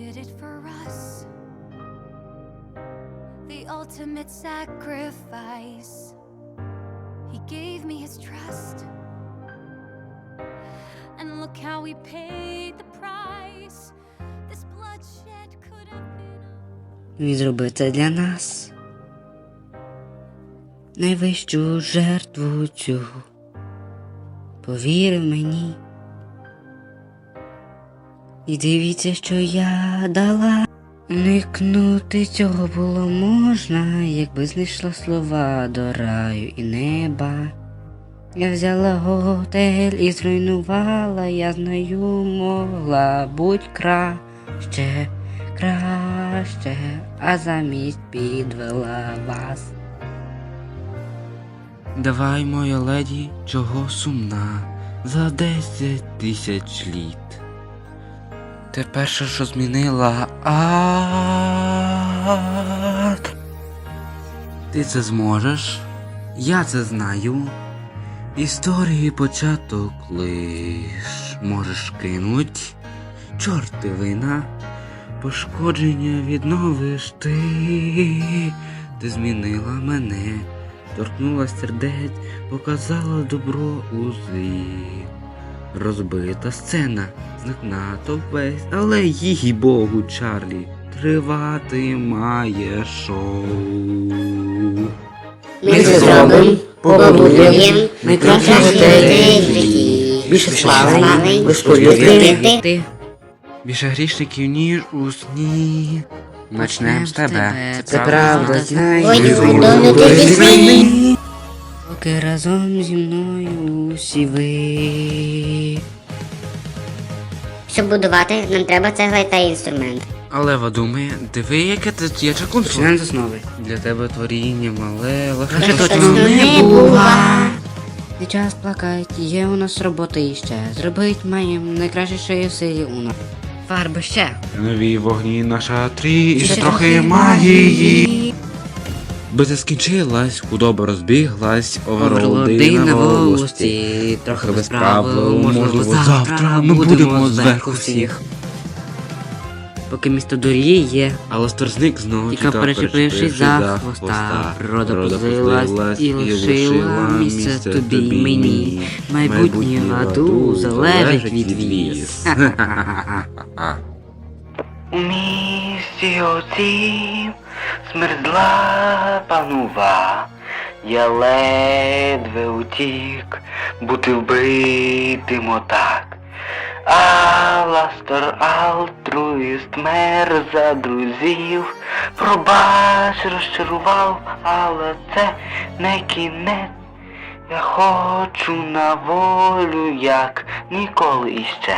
did it for us. The ultimate sacrifice. He gave me his trust. And look how we paid the price. This bloodshed could have been. Він зробив це для нас. Найвищу жертву цю. Повірив мені. І дивіться, що я дала. Уникнути цього було можна, якби знайшла слова до раю і неба. Я взяла готель і зруйнувала, я знаю, могла будь краще, краще, а замість підвела вас. Давай, моя леді, чого сумна за десять тисяч літ. Ти перше, що змінила ад. Ти це зможеш? Я це знаю. Історії початок лиш можеш кинуть. Чортивина. Пошкодження відновиш ти. Ти змінила мене, торкнула сердець, показала добро у злі. Розбита сцена, знак натовп весь, але їй богу, Чарлі, тривати має шоу. Ми це зробимо, побудуємо найкращий готель. Більше слави, виспорюдити. Ти Більше грішників, ніж у сні. Начнем з тебе. Це правда, знай. Ой, долю ти візьми. Поки разом зі мною усі ви. Щоб будувати, нам треба цегла та інструмент. Але думає, диви, яке тут є чаклунство. Починаємо з основи. Для тебе творіння мале, легке точно не бува. Не час плакать, є у нас робота іще. Зробить маємо найкраще, що є в силі у нас. Фарби ще. Нові вогні на шатрі, і ще трохи магії. Битва скінчилась, худоба розбіглась, оверлоди на волості. трохи без правил, можливо, завтра ми будемо зверху всіх. Поки місто доріє, Але сторзник знову тікав перечепившись за хвоста. Природа позлилась і лишила місце тобі й мені. Майбутнє ладу залежить від віз. У місті оцім смердла панува, я ледве утік, бути вбитим отак. Аластор алтруїст мер за друзів, пробач розчарував, але це не кінець. Я хочу на волю, як ніколи іще.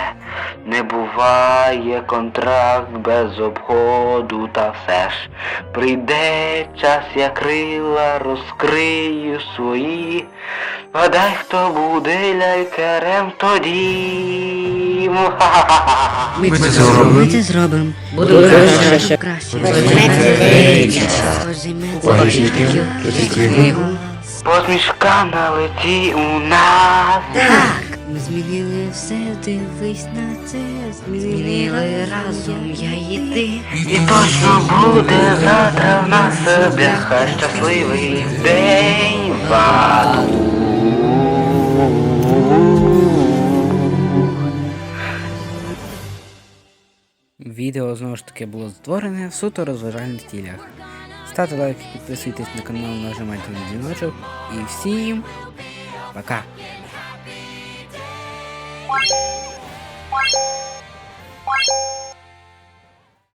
Не буває контракт без обходу, та все ж прийде час, я крила розкрию свої. Гадай, хто буде лялькарем тоді. Ми це зробимо. Ми це зробимо. Буде краще. краще. Займеться Квадратиків, книгу. Посмішка на лиці у нас. Так, ми змінили все, дивись на це. Змінили разом я і ти. І точно буде завтра в нас бляха щасливий день в аду. Відео знову ж таки було створене в суто розважальних цілях. Ставте лайк, підписуйтесь на канал, нажимайте на дзвіночок і всім пока!